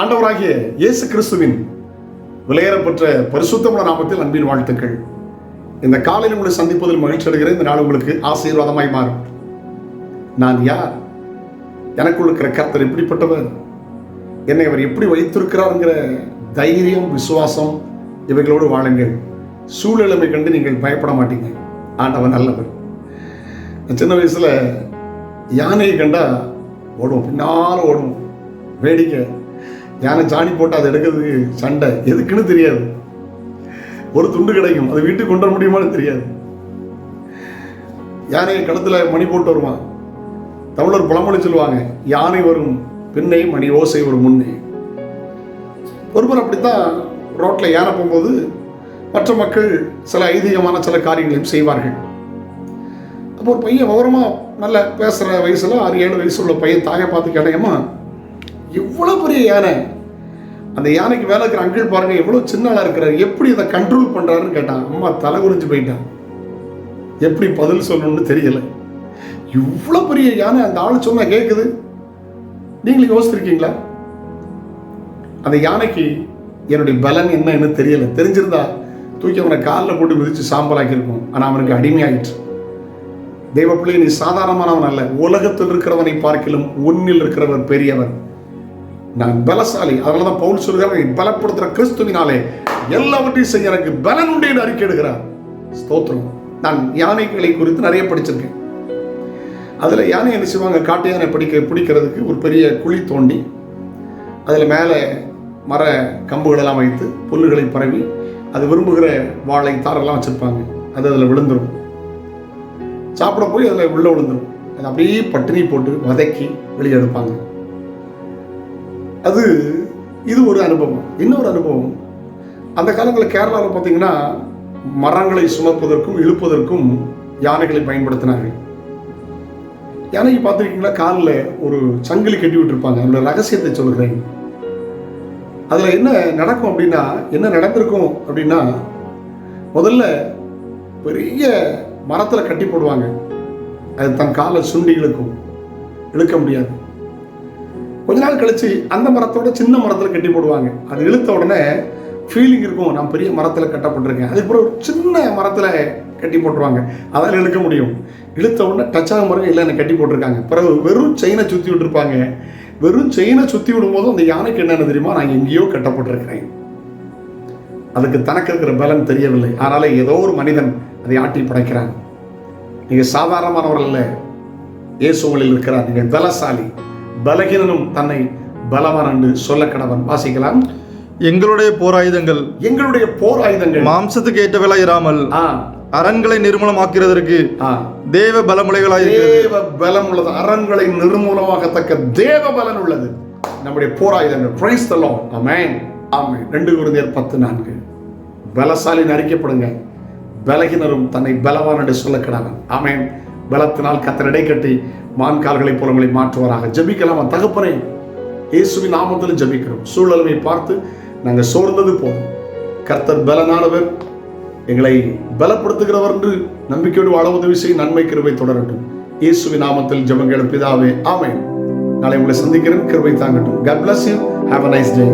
ஆண்டவராகிய இயேசு கிறிஸ்துவின் விலையேறப்பெற்ற பரிசுத்தமுள்ள நாமத்தில் அன்பின் வாழ்த்துக்கள். இந்த காலையில் உங்களை சந்திப்பதில் மகிழ்ச்சி அடைகிறேன். இந்த நாள் உங்களுக்கு ஆசீர்வாதமாய் மாறும். நான் யார்? எனக்குள் இருக்கிற கர்த்தர் எப்படிப்பட்டவர்? என்னை அவர் எப்படி வைத்திருக்கிறாருங்கிற தைரியம் விசுவாசம் இவைகளோடு வாழுங்கள். சூழ்நிலைமை கண்டு நீங்கள் பயப்பட மாட்டீங்க. ஆண்டவன் நல்லவர். சின்ன வயசுல யானையை கண்டா ஓடுவோம். பின்னால் ஓடுவோம். வேடிக்கை. யானை சாணி போட்டு அதை எடுக்கிறதுக்கு சண்டை. எதுக்குன்னு தெரியாது. ஒரு துண்டு கிடைக்கும். அது வீட்டுக்கு கொண்டு வர முடியுமான்னு தெரியாது. யானையை கழுத்தில் மணி போட்டு வருவான் தமிழர் பழமொழி சொல்லுவாங்க யானை வரும் பின்னை மணி ஓசை வரும் முன்னே. ஒருவர் அப்படித்தான் ரோட்ல யானை போகும்போது மற்ற மக்கள் சில ஐதீகமான சில காரியங்களையும் செய்வார்கள். அப்போ ஒரு பையன் விவரமாக நல்ல பேசுற வயசுல ஆறு ஏழு வயசு உள்ள பையன் தாயை பார்த்து கேட்டேம்மா இவ்வளவு பெரிய யானை அந்த யானைக்கு வேலை இருக்கிற அங்கிள் பாருங்க எவ்வளோ சின்ன இருக்கிறார். எப்படி இதை கண்ட்ரோல் பண்ணுறாருன்னு கேட்டான். அம்மா தலை குறிஞ்சு போயிட்டான். எப்படி பதில் சொல்லணும்னு தெரியல. இவ்வளோ பெரிய யானை அந்த ஆள் சொன்னால் கேட்குது நீங்களும் யோசிச்சிருக்கீங்களா? அந்த யானைக்கு என்னுடைய பலன் என்னன்னு தெரியல. தெரிஞ்சிருந்தா தூக்கி அவனை காலில் போட்டு மிதித்து சாம்பலாக்கியிருக்கும் ஆனால் அவனுக்கு அடிமையாயிற்று. தெய்வ பிள்ளை நீ சாதாரணமானவன் அல்ல. உலகத்தில் இருக்கிறவனை பார்க்கிலும் உன்னில் இருக்கிறவர் பெரியவர். நான் பலசாலி. அதனால தான் பவுல் சொல்கிறார் பலப்படுத்துகிற கிறிஸ்துவினாலே எல்லாவற்றையும் செய்ய எனக்கு பலன் உண்டு என்று அறிக்கை எடுக்கிறார் ஸ்தோத்திரம். நான் யானைகளை குறித்து நிறைய படிச்சிருக்கேன். அதில் யானை என்ன செய்வாங்க? காட்டு யானை பிடிக்க பிடிக்கிறதுக்கு ஒரு பெரிய குழி தோண்டி அதில் மேலே மர கம்புகளெல்லாம் வைத்து புல்லுகளை பரவி அது விரும்புகிற வாழை தாரெல்லாம் வச்சுருப்பாங்க. அது அதில் விழுந்துடும் சாப்பிட போய் அதில் உள்ளே விழுந்துடும் அது அப்படியே பட்டினி போட்டு வதக்கி வெளியே எடுப்பாங்க. அது இது ஒரு அனுபவம். இன்னொரு அனுபவம்? அந்த காலங்களில் கேரளாவில் பார்த்தீங்கன்னா மரங்களை சுமப்பதற்கும் இழுப்பதற்கும் யானைகளை பயன்படுத்தினார்கள். யானைக்கு பார்த்துருக்கீங்களா? காலில் ஒரு சங்கிலி கட்டி விட்டுருப்பாங்க. அதோட ரகசியத்தை சொல்கிறேன் அதில் என்ன நடக்கும் அப்படின்னா என்ன நடந்திருக்கும் அப்படின்னா முதல்ல பெரிய மரத்தில் கட்டி போடுவாங்க. அது தன் காலை சுண்டி இழுக்கும். இழுக்க முடியாது. கொஞ்ச நாள் கழிச்சு அந்த மரத்தோட சின்ன மரத்தில் கட்டி போடுவாங்க. அது இழுத்த உடனே ஃபீலிங் இருக்கும். நான் பெரிய மரத்தில் கட்டப்பட்டிருக்கேன். அதுக்கப்புறம் ஒரு சின்ன மரத்தில் கட்டி போட்டுருவாங்க. அதால் இழுக்க முடியும். இழுத்த உடனே டச் ஆகும் பாருங்க இல்லை கட்டி போட்டிருக்காங்க. பிறகு வெறும் செயினை சுற்றி விட்டுருப்பாங்க. வெறும் செயினை சுற்றி விடும்போது அந்த யானைக்கு என்னென்ன தெரியுமா? நான் எங்கேயோ கட்டப்பட்டிருக்கிறேன். அதுக்கு தனக்கு இருக்கிற பலன் தெரியவில்லை. அதனால் ஏதோ ஒரு மனிதன் அதை ஆட்டி படைக்கிறான். நீங்கள் சாதாரணமானவர் அல்ல. இயேசுவலில் இருக்கிறார். நீங்கள் பலசாலி பலகீனனும் தன்னை பலவான் என்று சொல்ல கடவன் வாசிக்கலாம். எங்களுடைய போராயுதங்கள் எங்களுடைய போர் ஆயுதங்கள் மாம்சத்துக்கு ஏற்றவளா இராமல் அரண்களை நிர்மூலமாக்கிறதற்கு. தேவ பலமுலைகளாயிருக்கிறது தேவ பலம் உள்ளது. அரண்களை நிர்மூலமாகத்தக்க தேவ பலன் உள்ளது. நம்முடைய போர் ஆயுதங்கள் பிரைஸ் த லார்ட் ஆமென் ஆமென் ரெண்டு குருந்தியர் பத்து நான்கு. பலசாலி நரிக்கப்படுங்க பலகினரும் தன்னை பலவான் என்று சொல்ல கிடாவன் ஆமென் பலத்தினால் கத்தர் இடை கட்டி மான் கால்களை போல மாற்றுவாராக. ஜபிக்கலாம் தகப்பனை. இயேசுவின் நாமத்தில் ஜபிக்கிறோம். சூழலை பார்த்து நாங்கள் சோர்ந்தது போதும். கர்த்தர் பலனானவர் எங்களை பலப்படுத்துகிறவர் என்று நம்பிக்கையோடு வாழ உதவி செய்ய நன்மை கிருபை தொடரட்டும். இயேசுவின் நாமத்தில் ஜெபங்கள் பிதாவே ஆமை நாளை உங்களை சந்திக்கிறேன். கிருபை தாங்கட்டும். God bless you have a nice day